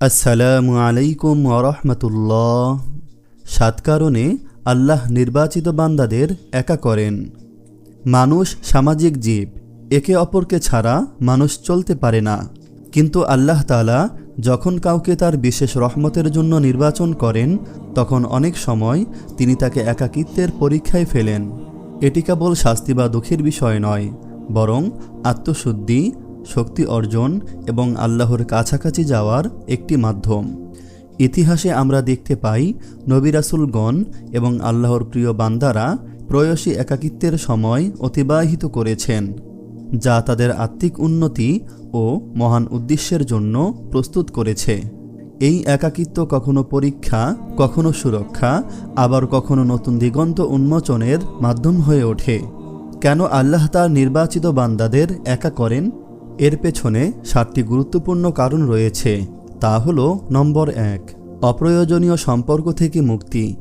আসসালামু আলাইকুম ওরহমতুল্লাহ সাত কারণে আল্লাহ নির্বাচিত বান্দাদের একা করেন। মানুষ সামাজিক জীব, একে অপরকে ছাড়া মানুষ চলতে পারে না। কিন্তু আল্লাহ তালা যখন কাউকে তার বিশেষ রহমতের জন্য নির্বাচন করেন, তখন অনেক সময় তিনি তাকে একাকিত্বের পরীক্ষায় ফেলেন। এটি কেবল শাস্তি বা দুঃখের বিষয় নয়, বরং আত্মশুদ্ধি শক্তি অর্জন এবং আল্লাহর কাছাকাছি যাওয়ার একটি মাধ্যম। ইতিহাসে আমরা দেখতে পাই নবিরাসুলগণ এবং আল্লাহর প্রিয় বান্দারা প্রয়সী একাকিত্বের সময় অতিবাহিত করেছেন, যা তাদের আত্মিক উন্নতি ও মহান উদ্দেশ্যের জন্য প্রস্তুত করেছে। এই একাকিত্ব কখনো পরীক্ষা, কখনো সুরক্ষা, আবার কখনো নতুন দিগন্ত উন্মোচনের মাধ্যম হয়ে ওঠে। কেন আল্লাহ তার নির্বাচিত বান্দাদের একা করেন? এর পেছনে সাতটি গুরুত্বপূর্ণ কারণ রয়েছে। তা হল, নম্বর এক, অপ্রয়োজনীয় সম্পর্ক থেকে মুক্তি।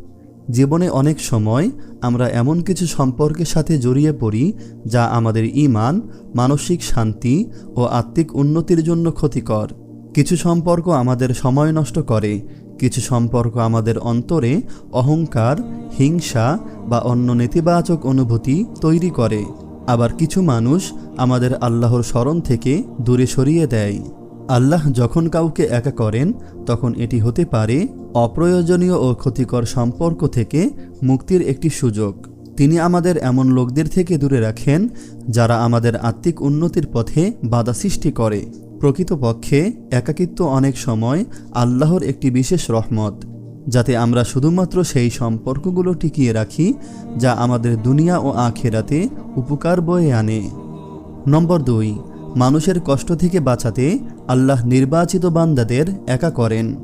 জীবনে অনেক সময় আমরা এমন কিছু সম্পর্কের সাথে জড়িয়ে পড়ি যা আমাদের ইমান, মানসিক শান্তি ও আত্মিক উন্নতির জন্য ক্ষতিকর। কিছু সম্পর্ক আমাদের সময় নষ্ট করে, কিছু সম্পর্ক আমাদের অন্তরে অহংকার, হিংসা বা অন্য নেতিবাচক অনুভূতি তৈরি করে। আবার কিছু মানুষ আমাদের আল্লাহর স্মরণ থেকে দূরে সরিয়ে দেয়। আল্লাহ যখন কাউকে একা করেন, তখন এটি হতে পারে অপ্রয়োজনীয় ও ক্ষতিকর সম্পর্ক থেকে মুক্তির একটি সুযোগ। তিনি আমাদের এমন লোকদের থেকে দূরে রাখেন, যারা আমাদের আত্মিক উন্নতির পথে বাধা সৃষ্টি করে। প্রকৃতপক্ষে, একাকিত্ব অনেক সময় আল্লাহর একটি বিশেষ রহমত। যাতে আমরা শুধুমাত্র সেই সম্পর্কগুলো টিকিয়ে রাখি যা আমাদের দুনিয়া ও আখেরাতে উপকার বয়ে আনে। নম্বর দুই, মানুষের কষ্ট থেকে বাঁচাতে আল্লাহ নির্বাচিত বান্দাদের একা করেন।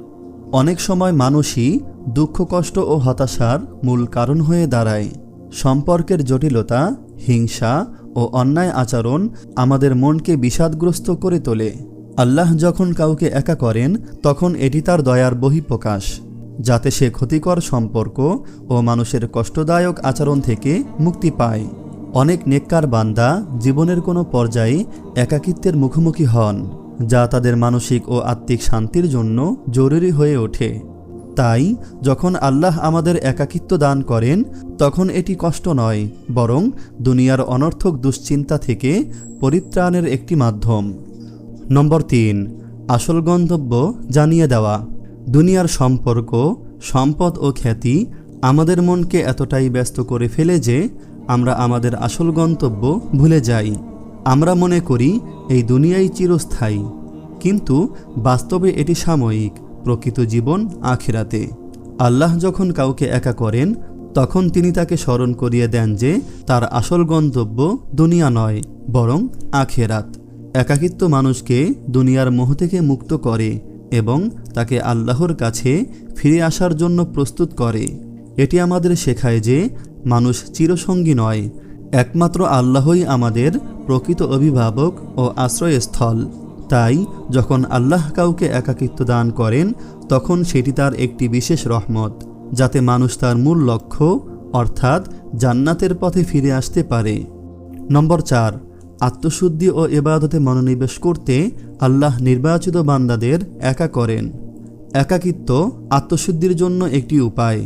অনেক সময় মানুষই দুঃখ, কষ্ট ও হতাশার মূল কারণ হয়ে দাঁড়ায়। সম্পর্কের জটিলতা, হিংসা ও অন্যায় আচরণ আমাদের মনকে বিষাদগ্রস্ত করে তোলে। আল্লাহ যখন কাউকে একা করেন, তখন এটি তার দয়ার বহিঃপ্রকাশ। যাতে সে ক্ষতিকর সম্পর্ক ও মানুষের কষ্টদায়ক আচরণ থেকে মুক্তি পায়। অনেক নেককার বান্দা জীবনের কোনো পর্যায়ে একাকিত্বের মুখোমুখি হন, যা তাদের মানসিক ও আত্মিক শান্তির জন্য জরুরি হয়ে ওঠে। তাই, যখন আল্লাহ আমাদের একাকিত্ব দান করেন, তখন এটি কষ্ট নয়, বরং দুনিয়ার অনর্থক দুশ্চিন্তা থেকে পরিত্রাণের একটি মাধ্যম। নম্বর তিন, আসল গন্তব্য জানিয়ে দেওয়া। দুনিয়ার সম্পর্ক, সম্পদ ও খ্যাতি আমাদের মনকে এতটাই ব্যস্ত করে ফেলে যে আমরা আমাদের আসল গন্তব্য ভুলে যাই। আমরা মনে করি এই দুনিয়াই চিরস্থায়ী, কিন্তু বাস্তবে এটি সাময়িক, প্রকৃত জীবন আখিরাতে। আল্লাহ যখন কাউকে একা করেন, তখন তিনি তাকে স্মরণ করিয়ে দেন যে তার আসল গন্তব্য দুনিয়া নয়, বরং আখেরাত। একাকিত্ব মানুষকে দুনিয়ার মোহ থেকে মুক্ত করে। এবং তাকে আল্লাহর কাছে ফিরে আসার জন্য প্রস্তুত করে। এটি আমাদের শেখায় যে মানুষ চিরসঙ্গী নয়, একমাত্র আল্লাহই আমাদের প্রকৃত অভিভাবক ও আশ্রয়স্থল। তাই যখন আল্লাহ কাউকে একাকিত্ব দান করেন, তখন সেটি তার একটি বিশেষ রহমত, যাতে মানুষ তার মূল লক্ষ্য, অর্থাৎ জান্নাতের পথে ফিরে আসতে পারে। নম্বর চার আত্মশুদ্ধি ও এবাদতে মনোনিবেশ করতে আল্লাহ নির্বাচিত বান্দাদের একা করেন। একাকিত্ব আত্মশুদ্ধির জন্য একটি উপায়।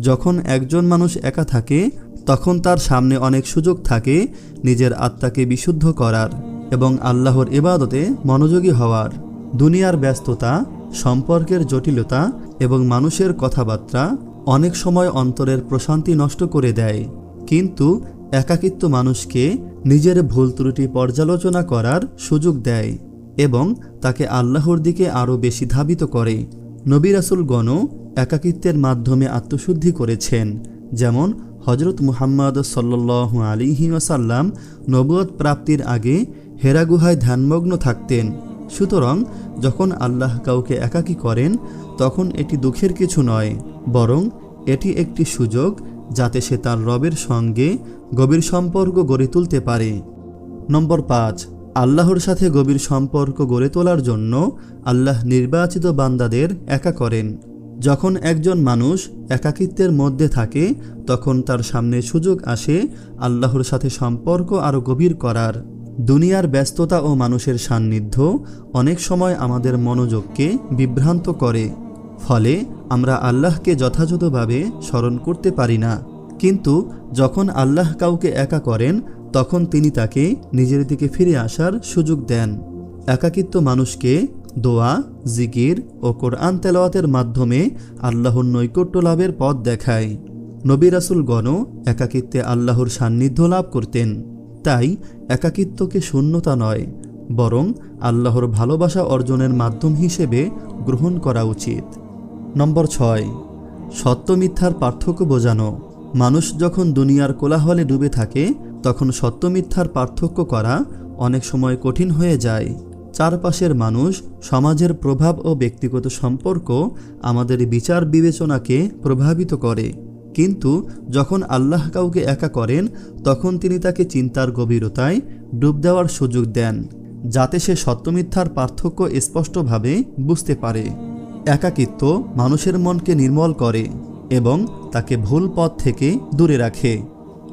যখন একজন মানুষ একা থাকে, তখন তার সামনে অনেক সুযোগ থাকে নিজের আত্মাকে বিশুদ্ধ করার এবং আল্লাহর এবাদতে মনোযোগী হওয়ার। দুনিয়ার ব্যস্ততা, সম্পর্কের জটিলতা এবং মানুষের কথাবার্তা অনেক সময় অন্তরের প্রশান্তি নষ্ট করে দেয়। কিন্তু একাকিত্ব মানুষকে নিজের ভুল ত্রুটি পর্যালোচনা করার সুযোগ দেয় এবং তাকে আল্লাহর দিকে আরও বেশি ধাবিত করে। নবিরাসুলগণ একাকিত্বের মাধ্যমে আত্মশুদ্ধি করেছেন, যেমন হজরত মুহাম্মদ সাল্লু আলিহি ওয়াসাল্লাম নবুয়ত প্রাপ্তির আগে হেরা গুহায় ধ্যানমগ্ন থাকতেন। সুতরাং যখন আল্লাহ কাউকে একাকী করেন, তখন এটি দুঃখের কিছু নয়, বরং এটি একটি সুযোগ যাতে সে তার রবের সঙ্গে গভীর সম্পর্ক গড়ে তুলতে পারে। নম্বর পাঁচ, আল্লাহর সাথে গভীর সম্পর্ক গড়ে তোলার জন্য আল্লাহ নির্বাচিত বান্দাদের একা করেন। যখন একজন মানুষ একাকিত্বের মধ্যে থাকে, তখন তার সামনে সুযোগ আসে আল্লাহর সাথে সম্পর্ক আরও গভীর করার। দুনিয়ার ব্যস্ততা ও মানুষের সান্নিধ্য অনেক সময় আমাদের মনোযোগকে বিভ্রান্ত করে। ফলে আমরা আল্লাহকে যথাযথভাবে স্মরণ করতে পারি না। কিন্তু যখন আল্লাহ কাউকে একা করেন, তখন তিনি তাকে নিজের দিকে ফিরে আসার সুযোগ দেন। একাকিত্ব মানুষকে দোয়া, জিকির ও কোরআন তেলাওয়াতের মাধ্যমে আল্লাহর নৈকট্য লাভের পথ দেখায়। নবী রাসুলগণ একাকিত্বে আল্লাহর সান্নিধ্য লাভ করতেন। তাই একাকিত্বকে শূন্যতা নয়, বরং আল্লাহর ভালোবাসা অর্জনের মাধ্যম হিসেবে গ্রহণ করা উচিত। নম্বর ছয়, সত্য মিথ্যার পার্থক্য বোঝানো। মানুষ যখন দুনিয়ার কোলাহলে ডুবে থাকে, তখন সত্য মিথ্যার পার্থক্য করা অনেক সময় কঠিন হয়ে যায়। চারপাশের মানুষ, সমাজের প্রভাব ও ব্যক্তিগত সম্পর্ক আমাদের বিচার বিবেচনাকে প্রভাবিত করে। কিন্তু যখন আল্লাহ কাউকে একা করেন, তখন তিনি তাকে চিন্তার গভীরতায় ডুব দেওয়ার সুযোগ দেন, যাতে সে সত্যমিথ্যার পার্থক্য স্পষ্টভাবে বুঝতে পারে। একাকিত্ব মানুষের মনকে নির্মল করে এবং তাকে ভুল পথ থেকে দূরে রাখে।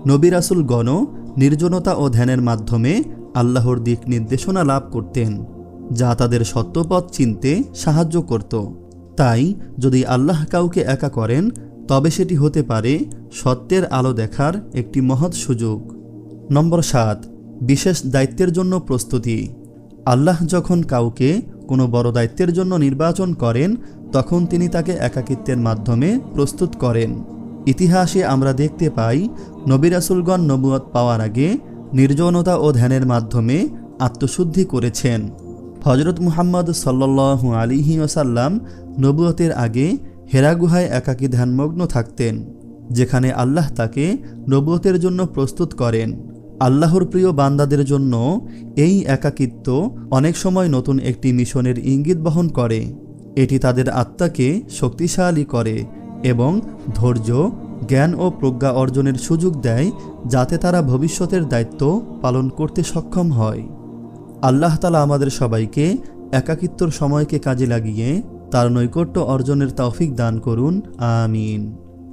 নবী রাসুল গণ নির্জনতা ও ধ্যানের মাধ্যমে আল্লাহর দিক নির্দেশনা লাভ করতেন, যা তাদের সত্যপথ চিনতে সাহায্য করত। তাই যদি আল্লাহ কাউকে একা করেন, তবে সেটি হতে পারে সত্যের আলো দেখার একটি মহৎ সুযোগ। নম্বর সাত, বিশেষ দায়িত্বের জন্য প্রস্তুতি। আল্লাহ যখন কাউকে কোনো বড় দায়িত্বের জন্য নির্বাচন করেন, তখন তিনি তাকে একাকিত্বের মাধ্যমে প্রস্তুত করেন। ইতিহাসে আমরা দেখতে পাই, নবী রাসুলগণ নবুয়ত পাওয়ার আগে নির্জনতা ও ধ্যানের মাধ্যমে আত্মশুদ্ধি করেছেন। হজরত মুহাম্মদ সাল্লাহ আলিহি ওসাল্লাম নবুয়তের আগে হেরা গুহায় একাকী ধ্যানমগ্ন থাকতেন, যেখানে আল্লাহ তাকে নবুয়তের জন্য প্রস্তুত করেন। আল্লাহর প্রিয় বান্দাদের জন্য এই একাকিত্ব অনেক সময় নতুন একটি মিশনের ইঙ্গিত বহন করে। এটি তাদের আত্মাকে শক্তিশালী করে এবং ধৈর্য, জ্ঞান ও প্রজ্ঞা অর্জনের সুযোগ দেয় যাতে তারা ভবিষ্যতের দায়িত্ব পালন করতে সক্ষম হয়। আল্লাহ তালা আমাদের সবাইকে একাকিত্বর সময়কে কাজে লাগিয়ে তার নৈকট্য অর্জনের তৌফিক দান করুন। আমিন।